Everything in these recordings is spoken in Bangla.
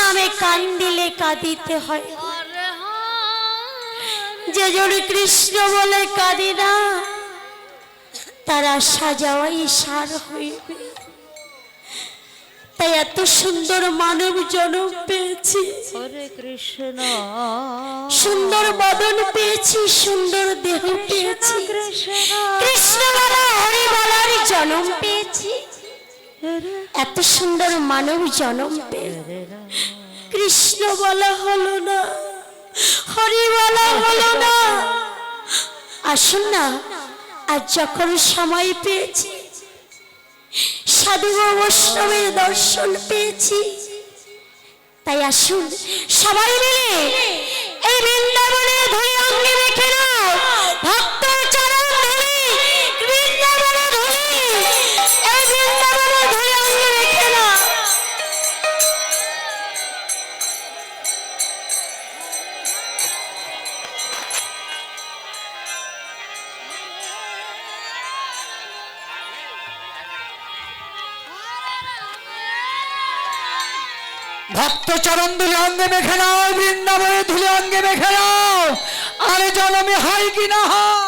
নামে কান দিলে কাঁদিতে হয়। যে জন্য কৃষ্ণ বলে কাঁদি না তারা সাজাওয়াই সার হইবে তাই এত সুন্দর মানব জনম পেয়েছি। কৃষ্ণ। সুন্দর বদন পেয়েছি সুন্দর দেহ পেয়েছি। কৃষ্ণ। বলা হরি বলার জন্ম পেয়েছি। এত সুন্দর মানব জন্ম কৃষ্ণ বলা হলো না, হরি বলা হলো না। আসুন না, আজ যখন সময় পেয়েছি, সাধু বৈষ্ণবের দর্শন পেয়েছি, তাই আসুন সবাই মিলে এই বৃন্দাবনে ধরে ভক্ত চরণ ধুলে অঙ্গে মেখে নাও বৃন্দাবনে ধুলে অঙ্গে মেখে নাও আরে জনমে হয় কি না হয়?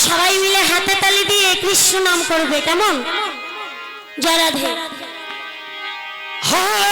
সবাই মিলে হাত তালি দিয়ে কৃষ্ণ নাম করবে কেমন? জয় রাধে হ্যাঁ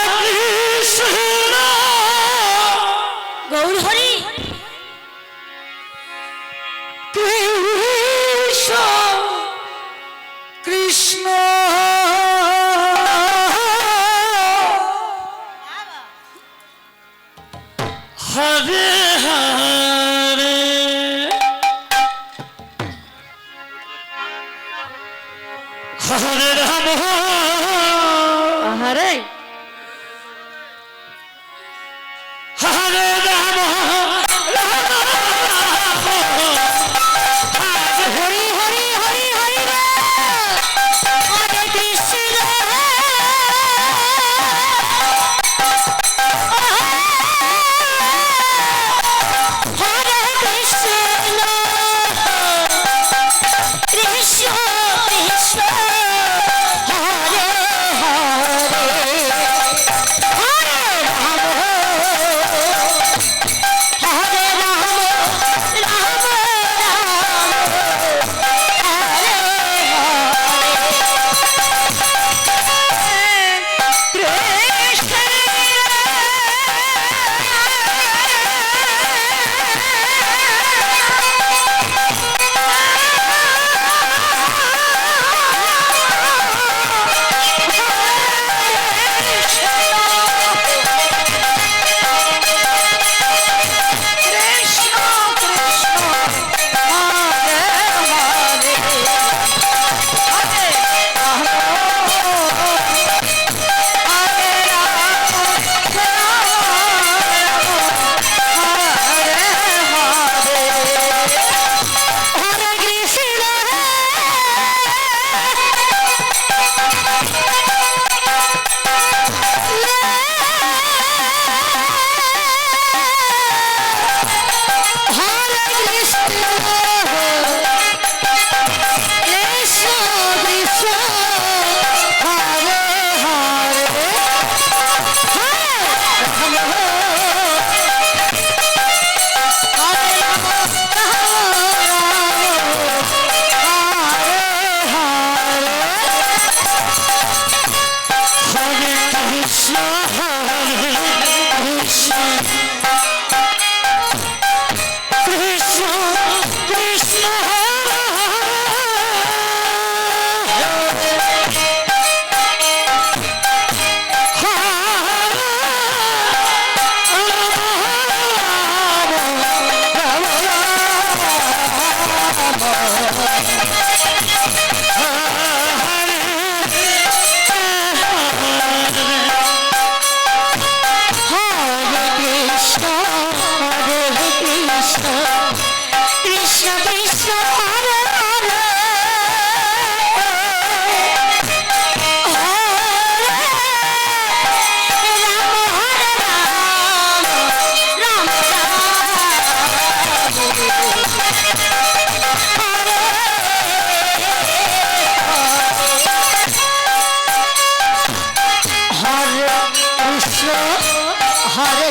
हरे